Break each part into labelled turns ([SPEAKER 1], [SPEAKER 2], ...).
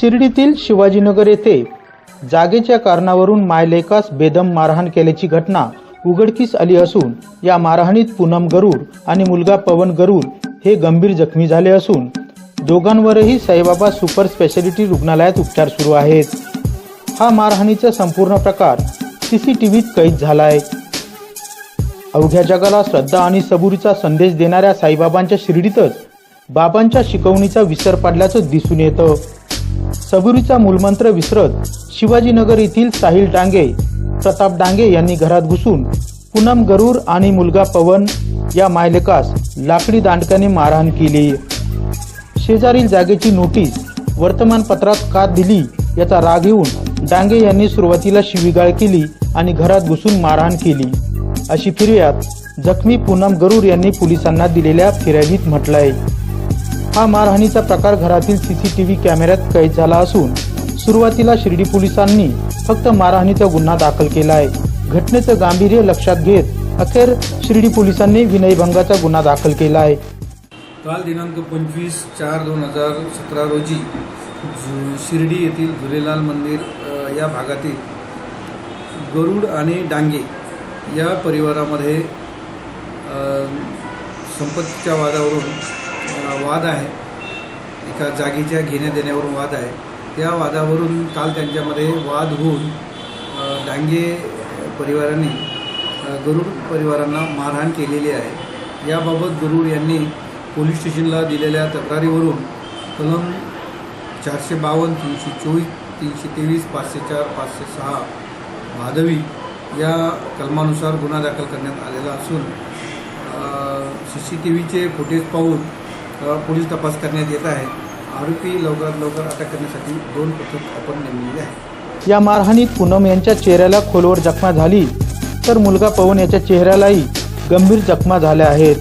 [SPEAKER 1] शिर्डीतील शिवाजीनगर येथे जागेच्या कारणावरून मायलेकास बेदम मारहाण केल्याची घटना उघडकीस आली असून या मारहाणीत पूनम गरुड आणि मुलगा पवन गरुड हे गंभीर जखमी झाले असून दोघांवरही साईबाबा सुपर स्पेशालिटी रुग्णालयात उपचार सुरू आहेत. हा मारहाणीचा संपूर्ण प्रकार सी सी टी व्हीत कैद झालाय. अवघ्या जगाला श्रद्धा आणि सबुरीचा संदेश देणाऱ्या साईबाबांच्या शिर्डीतच बाबांच्या शिकवणीचा विसर पडल्याचं दिसून येतं. सबुरीचा मूलमंत्र विसरत शिवाजीनगर येथील साहिल डांगे प्रताप डांगे यांनी घरात घुसून पूनम गरुर आणि मुलगा पवन या मायलेकास लाकडी दांडकाने मारहाण केली. शेजारील जागेची नोटीस वर्तमानपत्रात का दिली याचा राग येऊन डांगे यांनी सुरुवातीला शिवीगाळ केली आणि घरात घुसून मारहाण केली. अशी फिर्याद जखमी पूनम गरुर यांनी पोलिसांना दिलेल्या फिर्यादीत म्हटलंय. हा मारहाणीचा प्रकार घरातील सीसीटीव्ही कॅमेऱ्यात कैद झाला असून सुरुवातीला शिर्डी पोलिसांनी फक्त मारहाणीचा गुन्हा दाखल केला आहे. घटनेचं गांभीर्य लक्षात घेत अखेर शिर्डी पोलिसांनी विनयभंगाचा गुन्हा दाखल केला आहे.
[SPEAKER 2] काल दिनांक पंचवीस चार दोन हजार सतरा रोजी शिर्डी येथील झुलेलाल मंदिर या भागातील गरुड आणि डांगे या परिवारामध्ये संपत्तीच्या वादावरून वाद आहे. एका जागेच्या घेण्या देण्यावरून वाद आहे. त्या वादावरून काल त्यांच्यामध्ये वाद होऊन डांगे परिवाराने गरुड परिवारांना मारहाण केलेली आहे. याबाबत गरुड यांनी पोलीस स्टेशनला दिलेल्या तक्रारीवरून कलम चारशे बावन्न तीनशे चोवीस तीनशे तेवीस पाचशे चार पाचशे सहा भादवी या कलमानुसार गुन्हा दाखल करण्यात आलेला असून सी सी टी व्हीचे फुटेज पाहून पोलीस तपास करण्यात येत आहे. आरोपी लवकरात लवकर अटक करण्यासाठी दोन पथक आपण नेमलेले आहे
[SPEAKER 1] या मारहाणीत पूनम यांच्या चेहऱ्याला खोलवर जखमा झाली तर मुलगा पवन याच्या चेहऱ्यालाही गंभीर जखमा झाल्या आहेत.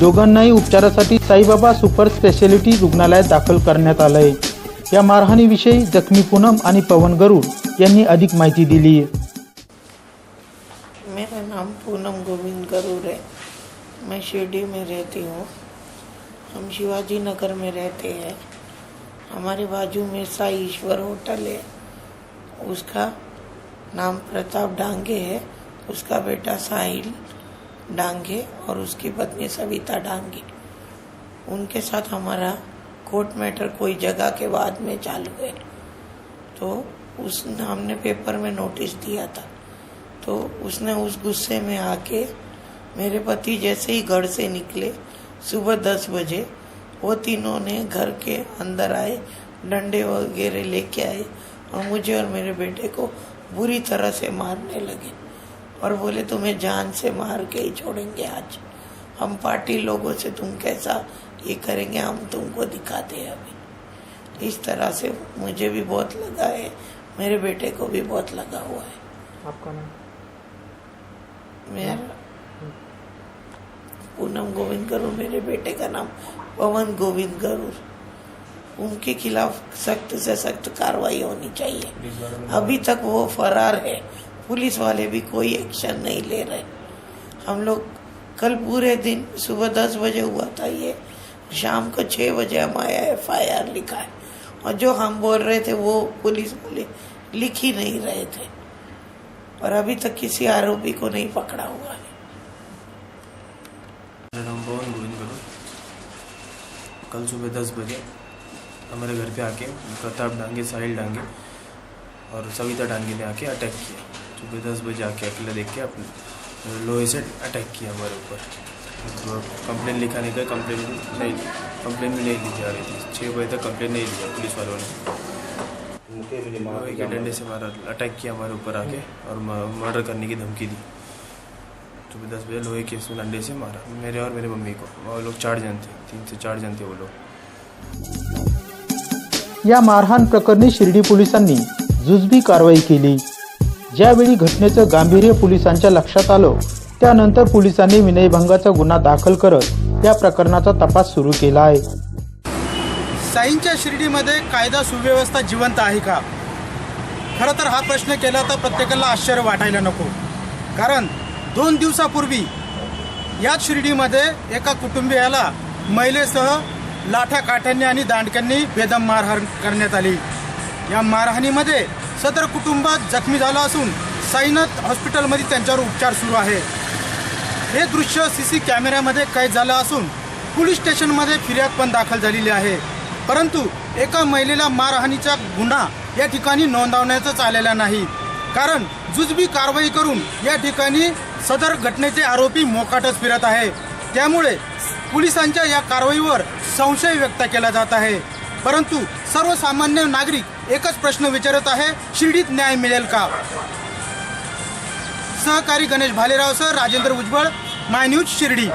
[SPEAKER 1] दोघांनाही उपचारासाठी साईबाबा सुपर स्पेशालिटी रुग्णालयात दाखल करण्यात आलंय. या मारहाणीविषयी जखमी पूनम आणि पवन गरुड यांनी अधिक माहिती दिली.
[SPEAKER 3] मेरा नाम पूनम गोविंद गरुड़ है। मैं शिरडी में रहती हूँ। हम शिवाजी नगर में रहते हैं। हमारे बाजू में साई ईश्वर होटल है। उसका नाम प्रताप डांगे है। उसका बेटा साहिल डांगे और उसकी पत्नी सविता डांगे। उनके साथ हमारा कोर्ट मैटर कोई जगह के बाद में चालू है। तो उस हमने पेपर में नोटिस दिया था। तो उसने उस गुस्से में आके मेरे पति जैसे ही घर से निकले सुबह दस बजे वो तीनों ने घर के अंदर आए डंडे वगैरह लेके आए और मुझे और मेरे बेटे को बुरी तरह से मारने लगे और बोले तुम्हें जान से मार के ही छोड़ेंगे आज। हम पार्टी लोगों से तुम कैसा ये करेंगे हम तुमको दिखाते हैं अभी। इस तरह से मुझे भी बहुत लगा है मेरे बेटे को भी बहुत लगा हुआ है।
[SPEAKER 1] आपका नाम?
[SPEAKER 3] मेरा पूनम गोविंद गरुड़, मेरे बेटे का नाम पवन गोविंद गरुड़। उनके खिलाफ सख्त से सख्त कार्रवाई होनी चाहिए। अभी तक वो फरार है। पुलिस वाले भी कोई एक्शन नहीं ले रहे। हम लोग कल पूरे दिन सुबह दस बजे हुआ था ये। शाम को छः बजे हम आया एफ़ आई आर लिखा है। और जो हम बोल रहे थे वो पुलिस वाले लिख ही नहीं रहे थे। और अभी तक किसी आरोपी को नहीं पकड़ा हुआ है।
[SPEAKER 4] पवन गोविंद करो। कल सुबह दस बजे हमारे घर पे आके प्रताप डांगे साहिल डांगे और सविता डांगे ने आके अटैक किया। सुबह दस बजे आके अकेला देख के अपने लोहे से अटैक किया हमारे ऊपर। कंप्लेन लिखाने का कंप्लेन नहीं कंप्लेन भी नहीं ली जा रही थी। छः बजे तक कंप्लेन नहीं लिया पुलिस वालों ने। लोहे के डंडे से हमारा अटैक किया हमारे ऊपर आके और मर्डर करने की धमकी दी। सुबह दस बजे लोहे के इसमें डंडे से मारा। मेरे और मेरे मम्मी को। वो लोग चार जन थे तीन से चार जन थे वो लोग।
[SPEAKER 1] या मारहाण प्रकरणी शिर्डी पोलिसांनी जुजबी कारवाई केली. ज्यावेळी घटनेचं गांभीर्य पोलिसांच्या लक्षात आलं त्यानंतर पोलिसांनी विनयभंगाचा गुन्हा दाखल करत या प्रकरणाचा तपास सुरू केला आहे.
[SPEAKER 5] साईंच्या शिर्डीमध्ये कायदा सुव्यवस्था जिवंत आहे का? खरं तर हा प्रश्न केला तर प्रत्येकाला आश्चर्य वाटायला नको. कारण दोन दिवसापूर्वी याच शिर्डीमध्ये एका कुटुंबियाला महिलेसह लाठ्या काठ्यांनी आणि दांडक्यांनी बेदम मारहाण करण्यात आली. या मारहाणीमध्ये सदर कुटुंबात जखमी झालं असून साईनाथ हॉस्पिटलमध्ये त्यांच्यावर उपचार सुरू आहे. हे दृश्य सी सी कॅमेऱ्यामध्ये कैद झालं असून पोलीस स्टेशनमध्ये फिर्याद पण दाखल झालेली आहे. परंतु एका महिलेला मारहाणीचा गुन्हा या ठिकाणी नोंदवण्यातच आलेला नाही. कारण जुजबी कारवाई करून या ठिकाणी सदर घटनेचे आरोपी मोकाटच फिरत आहे. त्यामुळे पोलिसांच्या या कारवाईवर संशय व्यक्त केला जात आहे. परंतु सर्वसामान्य नागरिक एकच प्रश्न विचारत आहे शिर्डीत न्याय मिळेल का? सहकारी Ganesh Bhalerao sir Rajendra Ujjwal my news Shirdi.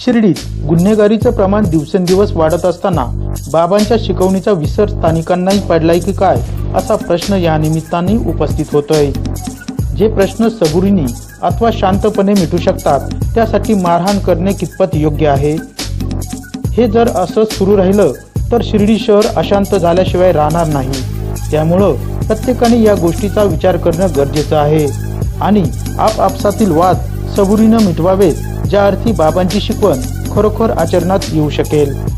[SPEAKER 1] शिर्डीत गुन्हेगारीचं प्रमाण दिवसेंदिवस वाढत असताना बाबांच्या शिकवणीचा विसर स्थानिकांनाही पडलाय की काय असा प्रश्न या निमित्ताने उपस्थित होतोय. जे प्रश्न सबुरीने अथवा शांतपणे मिटू शकतात त्यासाठी मारहाण करणे कितपत योग्य आहे? हे जर असंच सुरू राहिलं तर शिर्डी शहर अशांत झाल्याशिवाय राहणार नाही. त्यामुळं प्रत्येकाने या गोष्टीचा विचार करणं गरजेचं आहे. आणि आपापसातील वाद सबुरीनं मिटवावेत ज्या अर्थी बाबांची शिकवण खरोखर आचरणात येऊ शकेल.